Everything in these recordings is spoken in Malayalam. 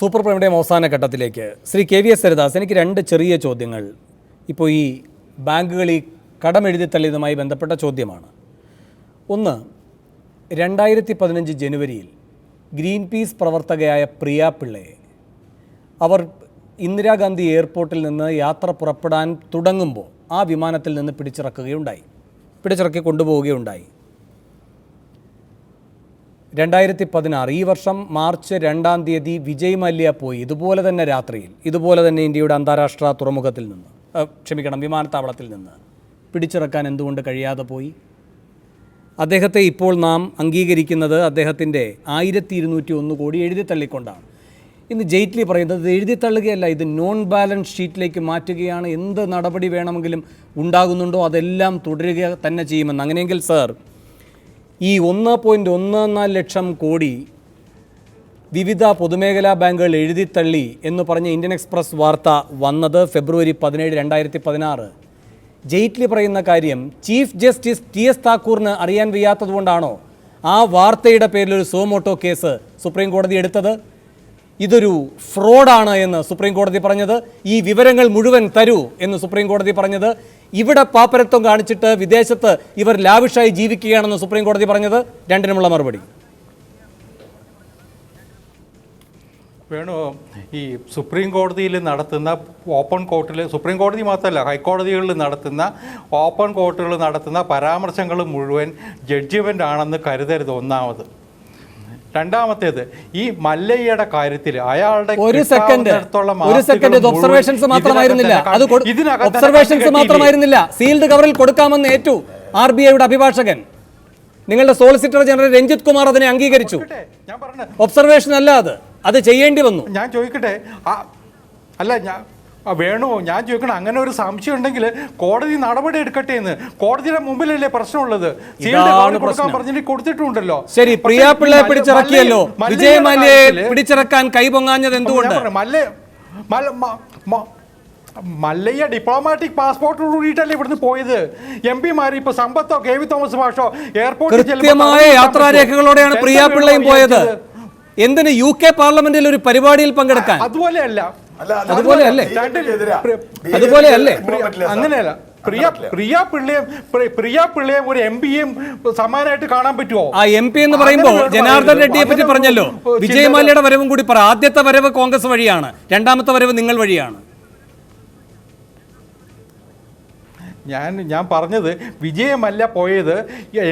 സൂപ്പർ പ്രൈമിന്റെയും അവസാന ഘട്ടത്തിലേക്ക്. Sri K V S Haridas എനിക്ക് രണ്ട് ചെറിയ ചോദ്യങ്ങൾ. ഇപ്പോൾ ഈ ബാങ്കുകൾ ഈ കടമെഴുതി തള്ളിയതുമായി ബന്ധപ്പെട്ട ചോദ്യമാണ്. ഒന്ന് രണ്ടായിരത്തി പതിനഞ്ച് ജനുവരിയിൽ ഗ്രീൻ പീസ് പ്രവർത്തകയായ പ്രിയ പിള്ളയെ അവർ ഇന്ദിരാഗാന്ധി എയർപോർട്ടിൽ നിന്ന് യാത്ര പുറപ്പെടാൻ തുടങ്ങുമ്പോൾ ആ വിമാനത്തിൽ നിന്ന് പിടിച്ചിറക്കുകയുണ്ടായി. പിടിച്ചിറക്കി കൊണ്ടുപോവുകയുണ്ടായി. രണ്ടായിരത്തി പതിനാറ് ഈ വർഷം മാർച്ച് രണ്ടാം തീയതി വിജയ് മല്യ പോയി. ഇതുപോലെ തന്നെ രാത്രിയിൽ. ഇതുപോലെ തന്നെ ഇന്ത്യയുടെ അന്താരാഷ്ട്ര തുറമുഖത്തിൽ നിന്ന്. ക്ഷമിക്കണം വിമാനത്താവളത്തിൽ നിന്ന്. പിടിച്ചിറക്കാൻ എന്തുകൊണ്ട് കഴിയാതെ പോയി? അദ്ദേഹത്തെ ഇപ്പോൾ നാം അംഗീകരിക്കുന്നത് അദ്ദേഹത്തിന്റെ ആയിരത്തി ഇരുന്നൂറ്റി ഒന്ന് കോടി എഴുതി തള്ളിക്കൊണ്ടാണ്. ഇന്ന് ജെയ്റ്റ്ലി പറയുന്നത് എഴുതി തള്ളുകയല്ല ഇത് നോൺ ബാലൻസ് ഷീറ്റിലേക്ക് മാറ്റുകയാണ്. എന്ത് നടപടി വേണമെങ്കിലും ഉണ്ടാകുന്നുണ്ടോ അതെല്ലാം തുടരുക തന്നെ ചെയ്യുമെന്ന്. അങ്ങനെയെങ്കിൽ സർ ഈ ഒന്ന് പോയിന്റ് ഒന്ന് നാല് ലക്ഷം കോടി വിവിധ പൊതുമേഖലാ ബാങ്കുകൾ എഴുതിത്തള്ളി എന്ന് പറഞ്ഞ ഇന്ത്യൻ എക്സ്പ്രസ് വാർത്ത വന്നത് ഫെബ്രുവരി പതിനേഴ് രണ്ടായിരത്തി പതിനാറ്. ജെയ്റ്റ്ലി പറയുന്ന കാര്യം ചീഫ് ജസ്റ്റിസ് ടി എസ് താക്കൂറിന് അറിയാൻ വയ്യാത്തതുകൊണ്ടാണോ ആ വാർത്തയുടെ പേരിൽ ഒരു സോമോട്ടോ കേസ് സുപ്രീം കോടതി എടുത്തത്. ഇതൊരു ഫ്രോഡാണ് എന്ന് സുപ്രീം കോടതി പറഞ്ഞത്. ഈ വിവരങ്ങൾ മുഴുവൻ തരൂ എന്ന് സുപ്രീം കോടതി പറഞ്ഞത്. ഇവിടെ പാപ്പരത്വം കാണിച്ചിട്ട് വിദേശത്ത് ഇവർ ലാവിഷായി ജീവിക്കുകയാണെന്ന് സുപ്രീം കോടതി പറഞ്ഞത് രണ്ടിനുമുള്ള മറുപടി. വേണു ഈ സുപ്രീം കോടതിയിൽ നടത്തുന്ന ഓപ്പൺ കോർട്ടിൽ സുപ്രീം കോടതി മാത്രമല്ല ഹൈക്കോടതികളിൽ നടത്തുന്ന ഓപ്പൺ കോർട്ടുകൾ നടത്തുന്ന പരാമർശങ്ങൾ മുഴുവൻ ജഡ്ജ്മെന്റ് ആണെന്ന് കരുതരുത് ഒന്നാമത്. രണ്ടാമത്തേത് ഈ മല്ലയ്യയുടെ കാര്യത്തിൽ അയാളുടെ ഒരു സെക്കൻഡ് ഒരു സെക്കൻഡ് ഇത് ഒബ്സർവേഷൻസ് മാത്രമായിരുന്നില്ല. അത് ഒബ്സർവേഷൻസ് മാത്രമായിരുന്നില്ല. സീൽഡ് കവറിൽ കൊടുക്കാമെന്ന് ഏറ്റു ആർ ബി ഐയുടെ അഭിഭാഷകൻ. നിങ്ങളുടെ സോളിസിറ്റർ ജനറൽ രഞ്ജിത് കുമാർ അതിനെ അംഗീകരിച്ചു. ഒബ്സർവേഷൻ അല്ല അത്. അത് ചെയ്യേണ്ടി വന്നു. ഞാൻ ചോദിക്കട്ടെ അല്ല ഞാൻ ആ, വേണോ? ഞാൻ ചോദിക്കണം അങ്ങനെ ഒരു സംശയം ഉണ്ടെങ്കിൽ കോടതി നടപടി എടുക്കട്ടെ എന്ന്. കോടതിയുടെ മുമ്പിലല്ലേ പ്രശ്നമുള്ളത്? കൊടുക്കാൻ. പറഞ്ഞിട്ട് കൊടുത്തിട്ടുണ്ടല്ലോ. ശരി പ്രിയ പിള്ളയെ പിടിച്ചിറക്കിയല്ലോ. വിജയ മല്യയെ പിടിച്ചിറക്കാൻ കൈപൊങ്ങാഞ്ഞത് എന്തുകൊണ്ട്? മല്ല മല്ലയ്യ ഡിപ്ലോമാറ്റിക് പാസ്പോർട്ട് കൂടിയിട്ടല്ലേ ഇവിടുന്ന് പോയത്? എം പിമാർ ഇപ്പൊ സമ്പത്തോ കെ വി തോമസ് മാഷോ എയർപോർട്ടിൽ കൃത്യമായ യാത്രാരേഖകളോടെയാണ് പ്രിയ പിള്ളയും പോയത്? എന്തിന് യു കെ പാർലമെന്റിൽ ഒരു പരിപാടിയിൽ പങ്കെടുക്കാൻ? അതുപോലെയല്ല. അതുപോലെ അല്ലേ? അതുപോലെ അല്ലേ? അങ്ങനെയല്ല. പ്രിയ പ്രിയ പിള്ളയെ പ്രിയ പിള്ളയെ ഒരു എം പിയും സമാനമായിട്ട് കാണാൻ പറ്റുമോ ആ എം പി എന്ന് പറയുമ്പോൾ ജനാർദ്ദൻ റെഡ്ഡിയെ പറ്റി പറഞ്ഞല്ലോ. വിജയ് മല്യയുടെ വരവും കൂടി പറ. ആദ്യത്തെ വരവ് കോൺഗ്രസ് വഴിയാണ്. രണ്ടാമത്തെ വരവ് നിങ്ങൾ വഴിയാണ്. ഞാൻ ഞാൻ പറഞ്ഞത് വിജയമല്ല പോയത്.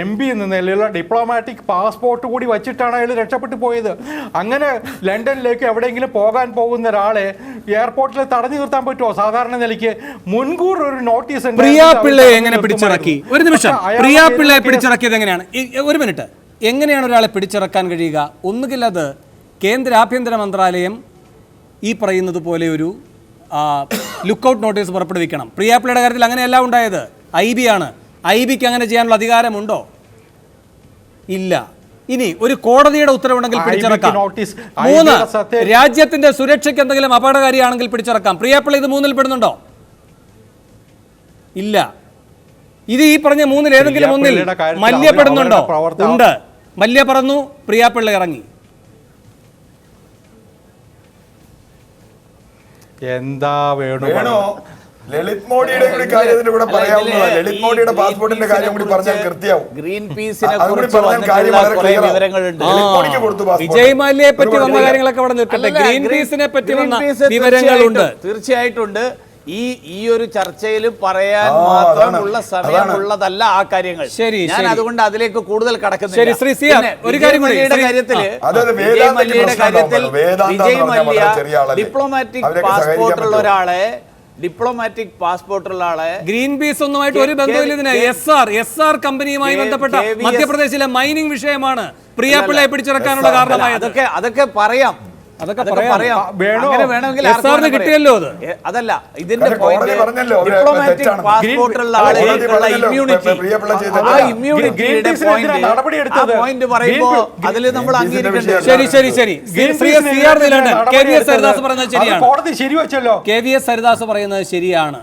എം പി എന്ന നിലയിലുള്ള ഡിപ്ലോമാറ്റിക് പാസ്പോർട്ട് കൂടി വച്ചിട്ടാണ് അയാൾ രക്ഷപ്പെട്ടു പോയത്. അങ്ങനെ ലണ്ടനിലേക്ക് എവിടെയെങ്കിലും പോകാൻ പോകുന്ന ഒരാളെ എയർപോർട്ടിൽ തടഞ്ഞു നിർത്താൻ പറ്റുമോ? സാധാരണ നിലയ്ക്ക് മുൻകൂർ ഒരു നോട്ടീസ് പ്രിയ പിള്ളയെ എങ്ങനെ പിടിച്ചിറക്കി? ഒരു നിമിഷം. പ്രിയ പിള്ളയെ പിടിച്ചിറക്കിയത് എങ്ങനെയാണ്? ഒരു മിനിറ്റ്. എങ്ങനെയാണ് ഒരാളെ പിടിച്ചിറക്കാൻ കഴിയുക? ഒന്നുകിൽ അത് കേന്ദ്ര ആഭ്യന്തര മന്ത്രാലയം ഈ പറയുന്നത് പോലെ ഒരു ലുക്കൗട്ട് നോട്ടീസ് പുറപ്പെടുവിക്കണം. പ്രിയാപ്പിളിയുടെ കാര്യത്തിൽ അങ്ങനെയല്ല ഉണ്ടായത്. ഐ ബി ആണ്. ഐ ബിക്ക് അങ്ങനെ ചെയ്യാനുള്ള അധികാരമുണ്ടോ? ഇല്ല. ഇനി ഒരു കോടതിയുടെ ഉത്തരവുണ്ടെങ്കിൽ പിടിച്ചിറക്കാം. മൂന്ന് രാജ്യത്തിന്റെ സുരക്ഷയ്ക്ക് എന്തെങ്കിലും അപകടകാരിയാണെങ്കിൽ പിടിച്ചിറക്കാം. പ്രിയപ്പിള്ള ഇത് മൂന്നിൽ പെടുന്നുണ്ടോ? ഇല്ല. ഇത് ഈ പറഞ്ഞ മൂന്നിൽ ഏതെങ്കിലും ഒന്നിൽ മല്യപ്പെടുന്നുണ്ടോ? ഉണ്ട്. മല്യ പറന്നു പ്രിയാപ്പിള്ള ഇറങ്ങി. എന്താ വേണു വേണോ? ലളിത് മോഡിയുടെ കൂടി കാര്യം ഇവിടെ കൂടെ പറയാവുന്നതാണ്. ലളിത് മോഡിയുടെ പാസ്പോർട്ടിന്റെ കാര്യം കൂടി പറഞ്ഞാൽ കൃത്യമാവും. ഗ്രീൻ പീസിനെ. വിജയ് മാലിയെ പറ്റി വന്ന കാര്യങ്ങളൊക്കെ അവിടെ നിൽക്കട്ടെ. ഗ്രീൻ പീസിനെ പറ്റി വന്ന വിവരങ്ങളുണ്ട്. തീർച്ചയായിട്ടും- തീർച്ചയായിട്ടുണ്ട് ഈ ഈ ഒരു ചർച്ചയിൽ പറയാൻ ആ, മാത്രമുള്ള സമയമുള്ളതല്ല ആ കാര്യങ്ങൾ. ശരി, ഞാൻ അതുകൊണ്ട് അതിലേക്ക് കൂടുതൽ കടക്കുന്നില്ല. ശരി, ശ്രീ സിയാർ, ഒരു വിജയ് മല്യയുടെ കാര്യത്തിൽ വിജയ് മല്യയുടെ കാര്യത്തിൽ വിജയ് മല്യ? ഡിപ്ലോമാറ്റിക് പാസ്പോർട്ട് ഉള്ള ഒരാളെ ഡിപ്ലോമാറ്റിക് പാസ്പോർട്ടുള്ള ആളെ ഗ്രീൻ പീസ് ഒന്നുമായിട്ട് ഒരു ബന്ധമില്ല ഇതിന് എസ് ആർ എസ് ആർ കമ്പനിയുമായി ബന്ധപ്പെട്ട മധ്യപ്രദേശിലെ മൈനിങ് വിഷയമാണ് പ്രിയാപ്പിള്ളയെ പിടിച്ചിറക്കാനുള്ള കാരണമായി കാരണമായത്. അതൊക്കെ അതൊക്കെ പറയാം. അതൊക്കെ പറയാം. വേണോ? വേണമെങ്കിൽ കിട്ടിയല്ലോ അത്. അതല്ല ഇതിന്റെ ഡിപ്ലോമാറ്റിക് പാസ്പോർട്ടുള്ള ആളുകൾക്കുള്ള ഇമ്മ്യൂണിറ്റി ആ ഇമ്മ്യൂണിറ്റിയുടെ പോയിന്റ് പറയുമ്പോ അതിൽ നമ്മൾ അംഗീകരിക്കേണ്ടത് ശരി ശരി ശരി. ഗ്രീൻ ശ്രീ പീസിന് സി ആർ എന്തിനാ കെ വി എസ് ഹരിദാസ് പറയുന്നത് ശരിയാണ്. കോടതി ശരിവെച്ചല്ലോ. കെ വി എസ് ഹരിദാസ് പറയുന്നത് ശരിയാണ്.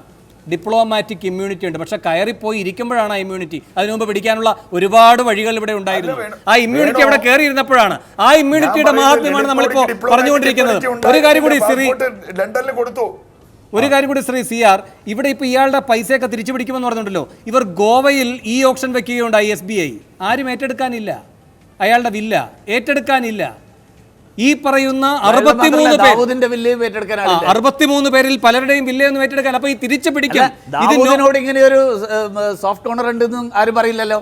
ഡിപ്ലോമാറ്റിക് ഇമ്മ്യൂണിറ്റി ഉണ്ട്. പക്ഷെ കയറിപ്പോയി ഇരിക്കുമ്പോഴാണ് ആ ഇമ്മ്യൂണിറ്റി അതിനു മുമ്പ് പിടിക്കാനുള്ള ഒരുപാട് വഴികൾ ഇവിടെ ഉണ്ടായിരുന്നു. ആ ഇമ്മ്യൂണിറ്റി അവിടെ കയറി ഇരുന്നപ്പോഴാണ് ആ ഇമ്മ്യൂണിറ്റിയുടെ മഹാത്മ്യമാണ് നമ്മളിപ്പോ പറഞ്ഞുകൊണ്ടിരിക്കുന്നത്. ഒരു കാര്യം കൂടി ശ്രീ ലണ്ടനിൽ കൊടുത്തു. ഒരു കാര്യം കൂടി ശ്രീ സി ആർ ഇവിടെ ഇപ്പോൾ ഇയാളുടെ പൈസയൊക്കെ തിരിച്ചു പിടിക്കുമെന്ന് പറഞ്ഞിട്ടുണ്ടല്ലോ. ഇവർ ഗോവയിൽ ഈ ഓപ്ഷൻ വെക്കുകയുണ്ടായി എസ് ബി ഐ ആരും ഏറ്റെടുക്കാനില്ല. അയാളുടെ വില്ല. ഏറ്റെടുക്കാനില്ല. ഈ പറയുന്ന അറുപത്തിമൂന്ന് പേർ. ദാവൂദിന്റെ വില്ലയും അറുപത്തിമൂന്ന് പേരിൽ പലരുടെയും വില്ലയൊന്നും ഏറ്റെടുക്കാൻ. അപ്പൊ ഈ തിരിച്ചു പിടിക്കും. ഇത് ദാവൂദിനോട് ഇങ്ങനെ ഒരു സോഫ്റ്റ് ഓണർ ഉണ്ടെന്നും ആരും പറയില്ലല്ലോ.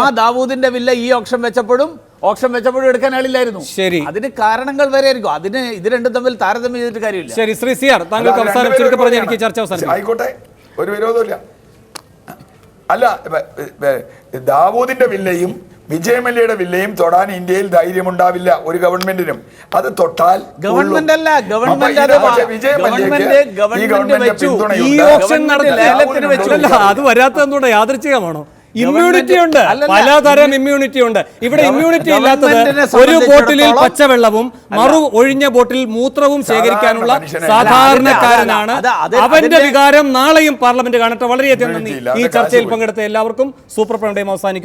ആ ദാവൂദിന്റെ വില്ല ഈ ഓപ്ഷൻ വെച്ചപ്പോഴും ഓപ്ഷൻ വെച്ചപ്പോഴും എടുക്കാൻ ആളില്ലായിരുന്നു. ശരി. അതിന് കാരണങ്ങൾ വരെ ആയിരിക്കും. അതിന് ഇത് രണ്ടും തമ്മിൽ താരതമ്യം ചെയ്തിട്ട് കാര്യമില്ല. ശരി ശ്രീ സി ആർ താങ്കൾക്ക് അവസാനം ചുരുക്കി പറഞ്ഞ് എനിക്ക് ചർച്ച അവസാനം ആയിക്കോട്ടെ ഒരു വിരോധമില്ല അല്ല ദാവൂദിന്റെ വില്ലയും വിജയമല്യയുടെ വില്ലയും തൊടാൻ ഇന്ത്യയിൽ ധൈര്യമുണ്ടാവില്ല ഒരു ഗവൺമെന്റിനും. അത് തൊട്ടാൽ ഗവൺമെന്റ് അല്ല. ഗവൺമെന്റ് അത് പക്ഷേ ഗവൺമെന്റ് മല്യയ്ക്ക് ഈ ഗവൺമെന്റ് ഗവൺമെന്റ് വെച്ചു. ഈ പിന്തുണയുണ്ട്. ഓപ്ഷൻ നടത്തി ഗവൺമെന്റ് ലേലത്തിന് വെച്ചു. അത് വരാത്തത് എന്തുകൊണ്ട് യാദൃച്ഛികമാണോ ഇമ്മ്യൂണിറ്റി ഉണ്ട്. പലതരം ഇമ്മ്യൂണിറ്റി ഉണ്ട്. ഇവിടെ ഇമ്മ്യൂണിറ്റി ഇല്ലാത്തത് ഒരു ബോട്ടിലിൽ പച്ചവെള്ളവും മറു ഒഴിഞ്ഞ ബോട്ടിൽ മൂത്രവും ശേഖരിക്കാനുള്ള സാധാരണക്കാരനാണ്. അവന്റെ വികാരം നാളെയും പാർലമെന്റ് കാണട്ടെ. വളരെയധികം നന്ദി. ഈ ചർച്ചയിൽ. പങ്കെടുത്ത എല്ലാവർക്കും സൂപ്പർ പ്രമേയം അവസാനിക്കും